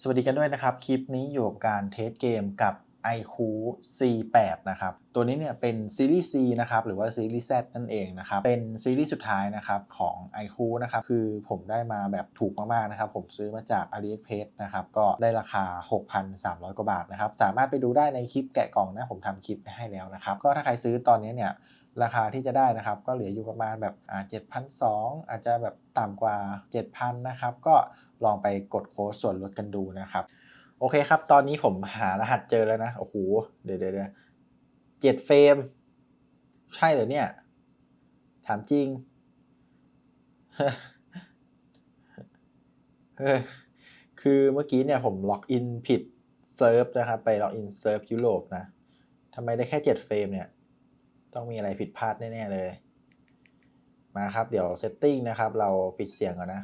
สวัสดีกันด้วยนะครับ คลิปนี้อยู่กับการเทสเกมกับ iQ C8 นะครับ ตัวนี้เนี่ยเป็นซีรีส์ C นะครับ หรือว่าซีรีส์ Z นั่นเองนะครับ เป็นซีรีส์สุดท้ายนะครับของ iQ นะครับ คือผมได้มาแบบถูกมาก ๆ นะครับ ผมซื้อมาจาก AliExpress นะครับ ก็ได้ราคา 6,300 กว่าบาทนะครับ สามารถไปดูได้ในคลิปแกะกล่องนะ ผมทำคลิปให้แล้วนะครับ ก็ถ้าใครซื้อตอนนี้เนี่ยราคาที่จะได้นะครับก็เหลืออยู่ประมาณแบบอ่า7,200 อาจจะแบบต่ำกว่า 7,000 นะครับ ก็ ลองไปกดโค้ดส่วนลดกันดูนะครับ โอเคครับ ตอนนี้ผมหารหัสเจอแล้วนะ โอ้โห เดี๋ยวเดี๋ยวเดเจ็ดเฟรม ใช่เหรอเนี่ย ถามจริง คือเมื่อกี้เนี่ยผมล็อกอินผิดเซิร์ฟนะครับ ไปล็อกอินเซิร์ฟยุโรปนะทำไมได้แค่เจ็ดเฟรมเนี่ย ต้องมีอะไรผิดพลาดแน่ ๆ เลย มาครับ เดี๋ยวเซตติ้งนะครับ เราปิดเสียงก่อนนะ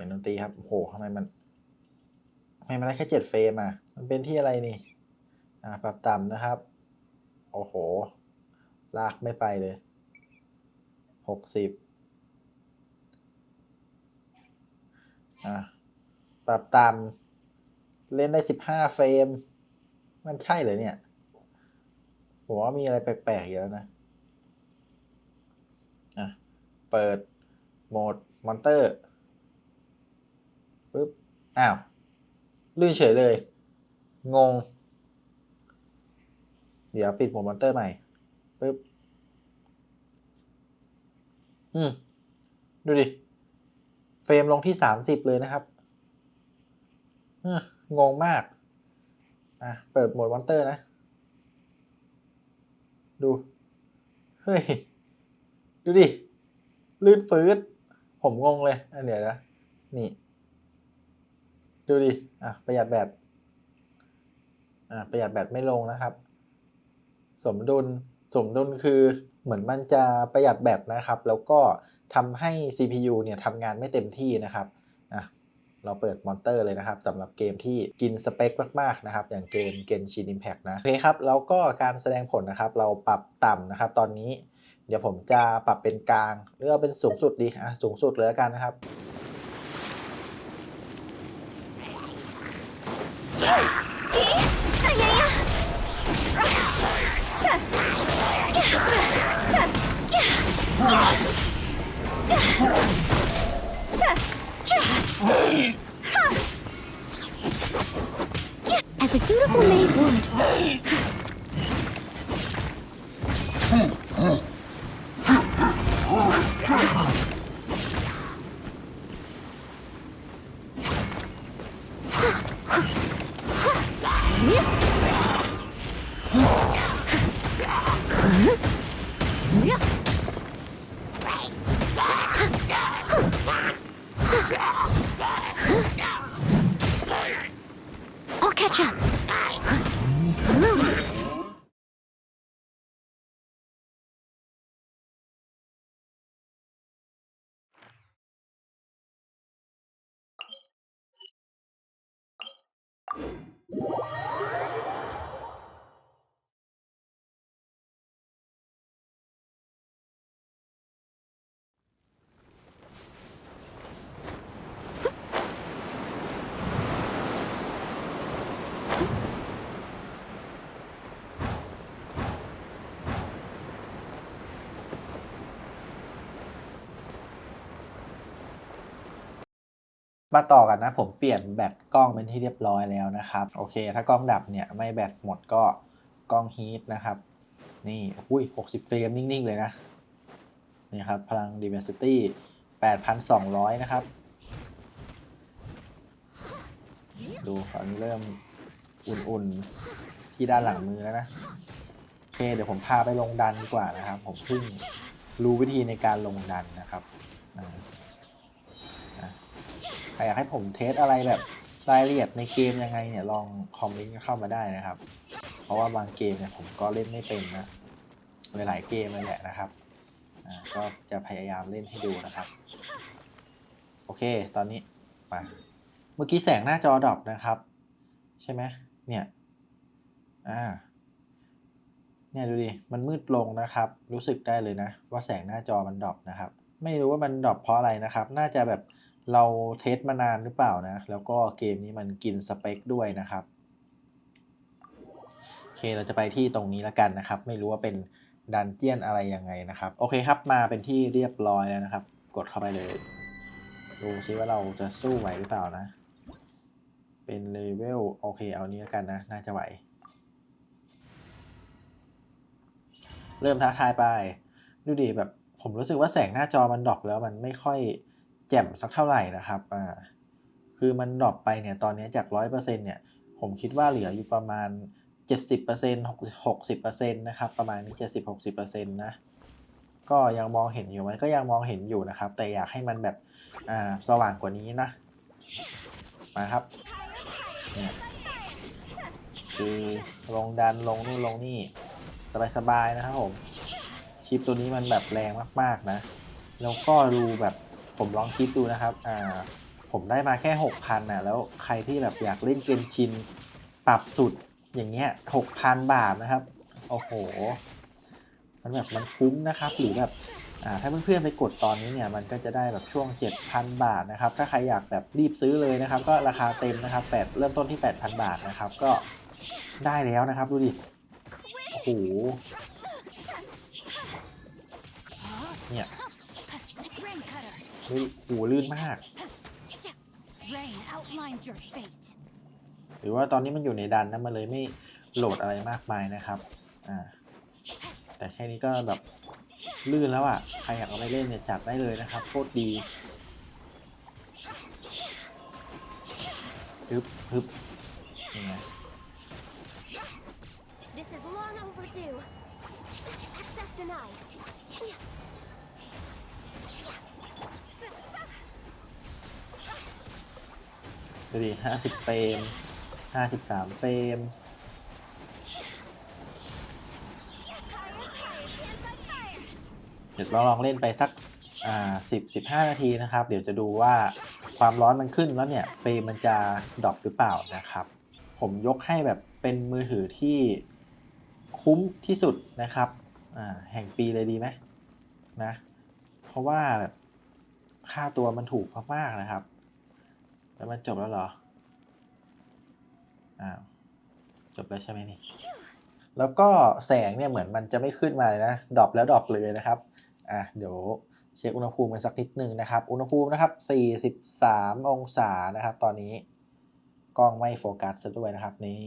สียงดนตรีครับโอ้โหทำไมมันทำไมมันได้แค่เจ็ดเฟรมอะ มันเป็นที่อะไรนี่ อ่า ปรับต่ำนะครับ โอ้โห ลากไม่ไปเลย หกสิบ อะปรับต่ำ เล่นได้สิบห้าเฟรม มันใช่เหรอเนี่ย ผมว่ามีอะไรแปลกๆเยอะนะ อะ เปิดโหมดมอนเตอร์ ปึ๊บ อ้าว ลื่นเฉยเลย งง เดี๋ยวปิดโหมดมอนเตอร์ใหม่ปึ๊บ อืม ดูดิ เฟรมลงที่สามสิบเลยนะครับงงมาก อะ เปิดโหมดมอนเตอร์นะ ดู เฮ้ย ดูดิ ลื่นปื๊ดผมงงเลย อันเดี๋ยวนะ นี่ ดูดิ อะ ประหยัดแบต อะ ประหยัดแบตไม่ลงนะครับ สมดุล สมดุลคือเหมือนมันจะประหยัดแบตนะครับ แล้วก็ทำให้ CPU เนี่ยทำงานไม่เต็มที่นะครับ อะ เราเปิดมอนเตอร์เลยนะครับสำหรับเกมที่กินสเปคมาก ๆ นะครับ อย่างเกม Genshin Impact นะ โอเคครับ แล้วก็การแสดงผลนะครับ เราปรับต่ำนะครับ ตอนนี้ เดี๋ยวผมจะปรับเป็นกลางหรือเอาเป็นสูงสุดดี อะ สูงสุดเลยแล้วกันนะครับ ！As a dutiful maid would. you มาต่อกันนะผมเปลี่ยนแบตกล้องเป็นที่เรียบร้อยแล้วนะครับ โอเค ถ้ากล้องดับเนี่ยไม่แบตหมดก็กล้องฮีทนะครับ นี่อุ้ย60 เฟรมนิ่ง ๆ เลยนะนี่ครับ พลัง Dimensity 8,200 นะครับ ดูตอนนี้เริ่มอุ่น ๆ ที่ด้านหลังมือแล้วนะ โอเค เดี๋ยวผมพาไปลงดันดีกว่านะครับ ผมเพิ่งรู้วิธีในการลงดันนะครับ ครอยากให้ผมเทสอะไรแบบรายละเอียดในเกมยังไงเนี่ยลองคอมเมนต์เข้ามาได้นะครับ เพราะว่าบางเกมเนี่ยผมก็เล่นไม่เป็นนะหลายเกมเลยแหละนะครับก็จะพยายามเล่นให้ดูนะครับ โอเค ตอนนี้มาเมื่อกี้แสงหน้าจอดรอปนะครับ ใช่ไหมเนี่ยอ่าเนี่ยดูดิมันมืดลงนะครับ รู้สึกได้เลยนะ ว่าแสงหน้าจอมันดรอปนะครับ ไม่รู้ว่ามันดรอปเพราะอะไรนะครับ น่าจะแบบ เราเทสมานานหรือเปล่านะ แล้วก็เกมนี้มันกินสเปคด้วยนะครับ โอเคเราจะไปที่ตรงนี้แล้วกันนะครับ ไม่รู้ว่าเป็นดันเจียนอะไรยังไงนะครับ โอเคครับมาเป็นที่เรียบร้อยแล้วนะครับ กดเข้าไปเลย ดูซิว่าเราจะสู้ไหวหรือเปล่านะ เป็นเลเวลโอเคเอานี้แล้วกันนะ น่าจะไหว เริ่มท้าทายไป ดูดิแบบผมรู้สึกว่าแสงหน้าจอมันดรอปแล้วมันไม่ค่อย แจ่มสักเท่าไหร่นะครับอ่าคือมันดรอปไปเนี่ยตอนนี้จาก 100%เนี่ยผมคิดว่าเหลืออยู่ประมาณ 70% 60%นะครับประมาณนี้ 70-60%นะก็ยังมองเห็นอยู่ไหมก็ยังมองเห็นอยู่นะครับ แต่อยากให้มันแบบอ่าสว่างกว่านี้นะมาครับเนี่ยคือลงดันลงนู่นลงนี่สบายๆนะครับผมชิปตัวนี้มันแบบแรงมากๆนะ แล้วก็ดูแบบ ผมลองคิดดูนะครับ อ่า ผมได้มาแค่6,000นะแล้วใครที่แบบอยากเล่นเกมชิน ปรับสุดอย่างเงี้ย6,000บาทนะครับ โอ้โห มันแบบมันคุ้มนะครับ หรือแบบอ่าถ้าเพื่อนๆไปกดตอนนี้เนี่ย มันก็จะได้แบบช่วง 7,000 บาทนะครับ ถ้าใครอยากแบบรีบซื้อเลยนะครับ ก็ราคาเต็มนะครับ8เริ่มต้นที่ 8,000 บาทนะครับ ก็ได้แล้วนะครับ ดูดิ โอ้โห เนี่ย cutter. ดูลื่นมาก หรือว่าตอนนี้มันอยู่ในดันนะมันเลยไม่โหลดอะไรมากมายนะครับ อ่า แต่แค่นี้ก็แบบลื่นแล้วอะ ใครอยากเอาไปเล่นเนี่ยจัดได้เลยนะครับ โคตรดีฮึบฮึบ ดูดิห้าสิบเฟรมห้าสิบสามเฟรมเดี๋ยวเราลองเล่นไปสักอ่าสิบสิบห้านาทีนะครับ เดี๋ยวจะดูว่าความร้อนมันขึ้นแล้วเนี่ยเฟรมมันจะดรอปหรือเปล่านะครับ ผมยกให้แบบเป็นมือถือที่คุ้มที่สุดนะครับอ่าแห่งปีเลยดีไหมนะ เพราะว่าแบบค่าตัวมันถูกมากๆนะครับ แล้วมันจบแล้วเหรอ อ้าว จบแล้วใช่ไหมนี่ แล้วก็แสงเนี่ยเหมือนมันจะไม่ขึ้นมาเลยนะ ดรอปแล้วดรอปเลยนะครับ อะ เดี๋ยวเช็คอุณหภูมิกันสักนิดนึงนะครับ อุณหภูมินะครับ 43 องศานะครับ ตอนนี้ กล้องไม่โฟกัสซะด้วยนะครับ นี่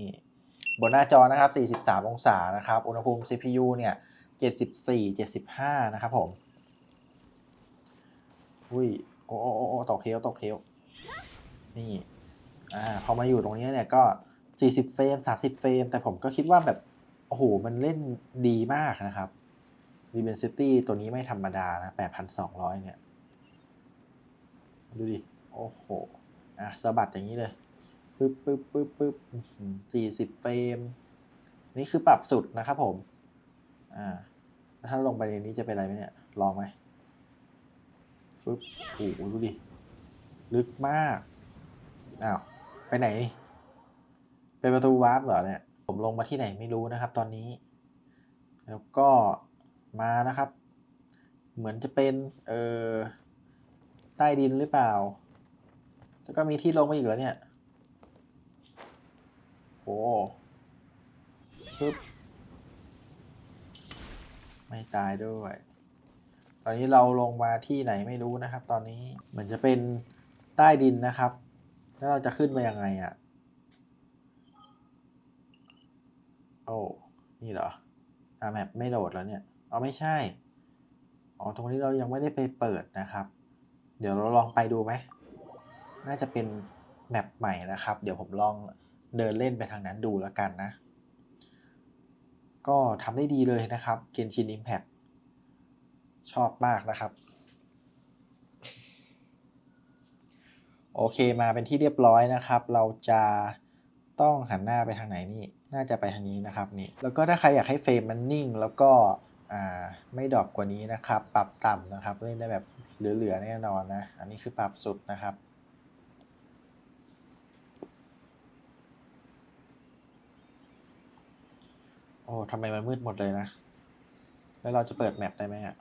บนหน้าจอนะครับ 43 องศานะครับ อุณหภูมิ CPU เนี่ย 74 75 นะครับผม อุ้ย โอ้โอ้โอ้ตกเคลตกเคล นี่อ่าพอมาอยู่ตรงนี้เนี่ยก็ 40 เฟรม 30 เฟรม แต่ผมก็คิดว่าแบบ โอ้โห มันเล่นดีมากนะครับ Dimensity ตัวนี้ไม่ธรรมดานะ 8,200 เนี่ย ดูดิ โอ้โห อะสะบัดอย่างนี้เลยปึ๊บปึ๊บปึ๊บปึ๊บสี่สิบเฟรม นี่คือปรับสุดนะครับผม อ่า ถ้าลงไปในนี้จะเป็นอะไรไหมเนี่ย ลองไหมฟึบโอ้โหดูดิ ลึกมาก อ้าวไปไหนนี่เป็นประตูวาร์ปเหรอเนี่ย ผมลงมาที่ไหนไม่รู้นะครับ ตอนนี้ แล้วก็มานะครับ เหมือนจะเป็นเอ่อใต้ดินหรือเปล่า แล้วก็มีที่ลงมาอีกแล้วเนี่ยโอ้ปึ๊บไม่ตายด้วย ตอนนี้เราลงมาที่ไหนไม่รู้นะครับ ตอนนี้เหมือนจะเป็นใต้ดินนะครับ แล้วเราจะขึ้นมายังไงอะ่ะ โอ้ นี่เหรอ อ่าแมปไม่โหลดแล้วเนี่ย เอ๋อไม่ใช่ อ๋อ ตรงนี้เรายังไม่ได้ไปเปิดนะครับ เดี๋ยวเราลองไปดูไหม น่าจะเป็นแมปใหม่นะครับ เดี๋ยวผมลองเดินเล่นไปทางนั้นดูแล้วกันนะ ก็ทำได้ดีเลยนะครับ Genshin Impact ชอบมากนะครับ โอเคมาเป็นที่เรียบร้อยนะครับ เราจะต้องหันหน้าไปทางไหนนี่น่าจะไปทางนี้นะครับนี่แล้วก็ถ้าใครอยากให้เฟรมมันนิ่ง แล้วก็ไม่ดรอปกว่านี้นะครับ ปรับต่ำนะครับเล่นได้แบบเหลือๆแน่นอนนะ อันนี้คือปรับสุดนะครับโอ้ทำไมมันมืดหมดเลยนะ แล้วเราจะเปิดแมปได้ไหมอะ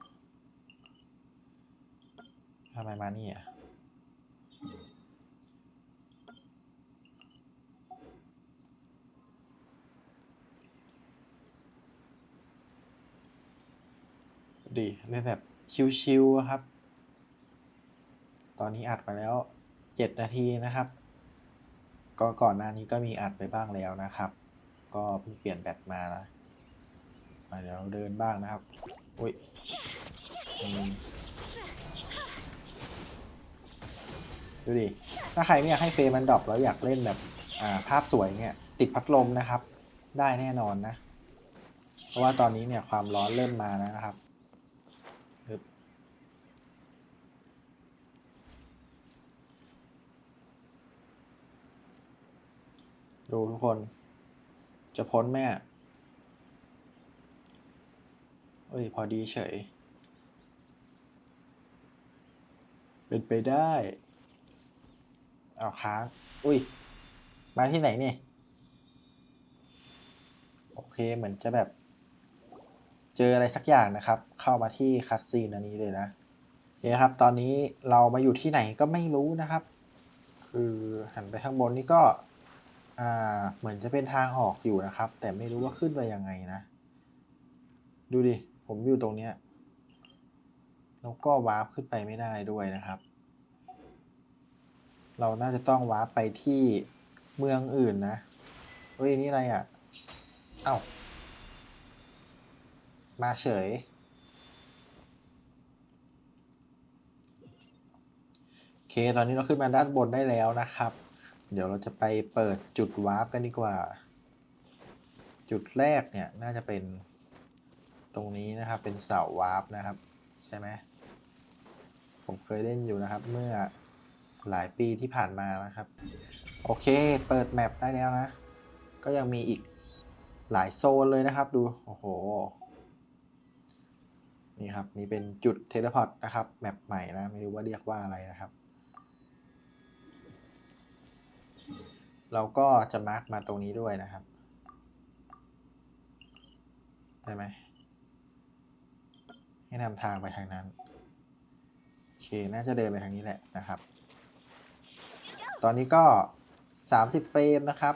ทำไมมานี่อะ ดีเล่นแบบชิวๆครับ ตอนนี้อัดมาแล้ว 7 นาทีนะครับ ก็ก่อนหน้านี้ก็มีอัดไปบ้างแล้วนะครับ ก็เพิ่งเปลี่ยนแบตมานะมาเดี๋ยวเราเดินบ้างนะครับอุ้ยดูดิ ถ้าใครไม่อยากให้เฟรมมันดรอปแล้วอยากเล่นแบบอ่าภาพสวยเนี่ยติดพัดลมนะครับ ได้แน่นอนนะ เพราะว่าตอนนี้เนี่ยความร้อนเริ่มมานะครับ ดูทุกคน จะพ้นไหมอะเอ้ย พอดีเฉย เป็นไปได้ เอาค้าง อุ้ย มาที่ไหนเนี่ยโอเค เหมือนจะแบบ เจออะไรสักอย่างนะครับ เข้ามาที่คัดซีนอันนี้เลยนะโอเคครับ ตอนนี้เรามาอยู่ที่ไหนก็ไม่รู้นะครับ คือหันไปข้างบนนี่ก็ อ่า เหมือนจะเป็นทางออกอยู่นะครับ แต่ไม่รู้ว่าขึ้นไปยังไงนะ ดูดิ ผมอยู่ตรงเนี้ย แล้วก็วาร์ปขึ้นไปไม่ได้ด้วยนะครับ เราน่าจะต้องวาร์ปไปที่เมืองอื่นนะเฮ้ยนี่อะไรอะ เอ้า มาเฉย โอเค ตอนนี้เราขึ้นมาด้านบนได้แล้วนะครับ เดี๋ยวเราจะไปเปิดจุดวาร์ปกันดีกว่า จุดแรกเนี่ยน่าจะเป็นตรงนี้นะครับ เป็นเสาวาร์ปนะครับ ใช่ไหมผมเคยเล่นอยู่นะครับ เมื่อหลายปีที่ผ่านมานะครับ โอเค เปิดแมปได้แล้วนะ ก็ยังมีอีกหลายโซนเลยนะครับ ดู โอ้โห นี่ครับ นี่เป็นจุดเทเลพอร์ตนะครับ แมปใหม่นะ ไม่รู้ว่าเรียกว่าอะไรนะครับ เราก็จะมาร์กมาตรงนี้ด้วยนะครับ ได้ไหมให้นำทางไปทางนั้น โอเค น่าจะเดินไปทางนี้แหละนะครับ ตอนนี้ก็ 30 เฟรมนะครับ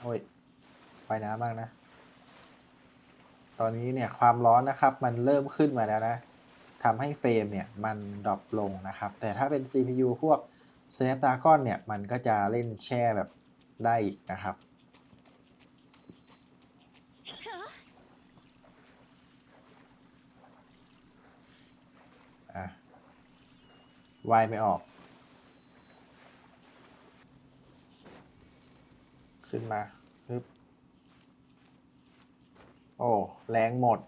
โอ้ย ไปน้ำบ้างนะ ตอนนี้เนี่ยความร้อนนะครับ มันเริ่มขึ้นมาแล้วนะทำให้เฟรมเนี่ย มันดรอปลงนะครับ แต่ถ้าเป็น CPU พวก Snapdragon เนี่ย มันก็จะเล่นแช่แบบได้อีกนะครับ อะวายไม่ออก ขึ้นมาปึ๊บโอ้ แรงหมด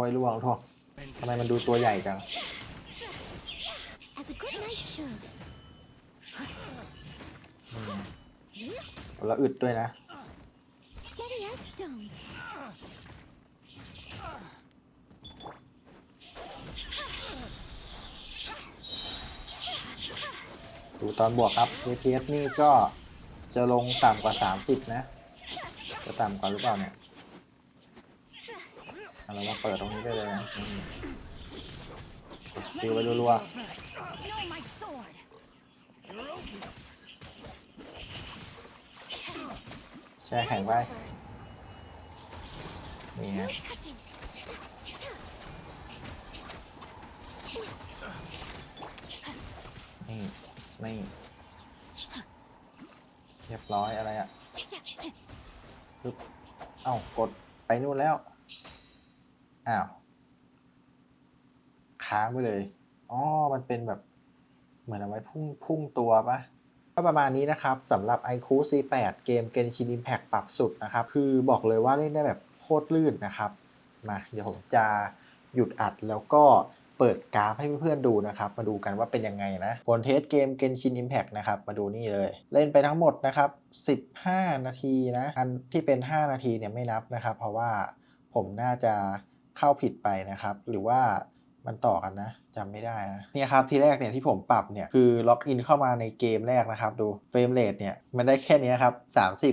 อ้ยล่วงล่วงทำไมมันดูตัวใหญ่จัง As a good night should. แล้วอึดด้วยนะ Steady as stone. ดูตอนบวกครับ APS นี่ก็จะลงต่ำกว่า 30 นะ จะต่ำกว่าหรือเปล่าเนี่ย อะเรามาเปิดตรงนี้ได้เลยนะนี่กดสกิลไปรัว Know my sword. ๆแช่แข็งไปนี่ฮะ No touching. นี่นี่เรียบร้อยอะไรอะปึ๊บเอ้ากดไปนู่นแล้ว อ้าวค้างไปเลยอ๋อมันเป็นแบบเหมือนเอาไว้พุ่งพุ่งตัวปะก็ประมาณนี้นะครับสำหรับ iQ C8 เกม Genshin Impact ปรับสุดนะครับ คือบอกเลยว่าเล่นได้แบบโคตรลื่นนะครับมาเดี๋ยวผมจะหยุดอัดแล้วก็เปิดกราฟให้เพื่อนๆดูนะครับ มาดูกันว่าเป็นยังไงนะผลเทสเกม Genshin Impact นะครับ มาดูนี่เลย เล่นไปทั้งหมดนะครับ 15 นาทีนะ อันที่เป็น 5 นาทีเนี่ยไม่นับนะครับ เพราะว่าผมน่าจะ เข้าผิดไปนะครับ หรือว่ามันต่อกันนะจำไม่ได้นะเนี่ยครับทีแรกเนี่ยที่ผมปรับเนี่ยคือล็อกอินเข้ามาในเกมแรกนะครับ ดูเฟรมเรทเนี่ยมันได้แค่นี้ครับ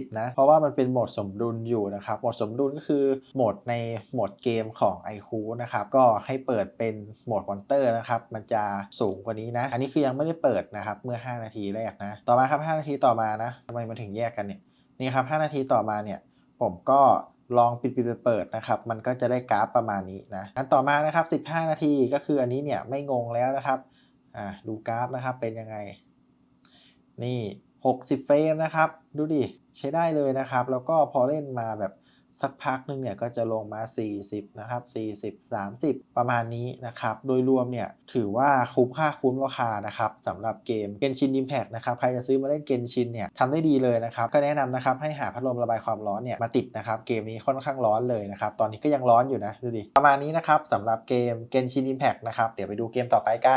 30 นะ เพราะว่ามันเป็นโหมดสมดุลอยู่นะครับ โหมดสมดุลก็คือโหมดในโหมดเกมของ i q นะครับ ก็ให้เปิดเป็นโหมดมอนเตอร์นะครับ มันจะสูงกว่านี้นะ อันนี้คือยังไม่ได้เปิดนะครับเมื่อ 5 นาทีแรกนะ ต่อมาครับ 5 นาทีต่อมานะทำไมมันถึงแยกกันเนี่ยนี่ครับ 5 นาทีต่อมาเนี่ยผมก็ ลองปิดปิดเปิดนะครับ มันก็จะได้กราฟประมาณนี้นะอันต่อมานะครับ 15 นาทีก็คืออันนี้เนี่ยไม่งงแล้วนะครับอ่าดูกราฟนะครับเป็นยังไง นี่ 60 เฟรมนะครับ ดูดิใช้ได้เลยนะครับ แล้วก็พอเล่นมาแบบ สักพักหนึ่งเนี่ยก็จะลงมา 40 นะครับ 40 30 ประมาณนี้นะครับ โดยรวมเนี่ยถือว่าคุ้มค่าคุ้มราคานะครับสำหรับเกม Genshin Impact นะครับ ใครจะซื้อมาเล่น Genshin เนี่ยทำได้ดีเลยนะครับ ก็แนะนำนะครับให้หาพัดลมระบายความร้อนเนี่ยมาติดนะครับ เกมนี้ค่อนข้างร้อนเลยนะครับ ตอนนี้ก็ยังร้อนอยู่นะดูดิ ประมาณนี้นะครับสำหรับเกม Genshin Impact นะครับ เดี๋ยวไปดูเกมต่อไปกัน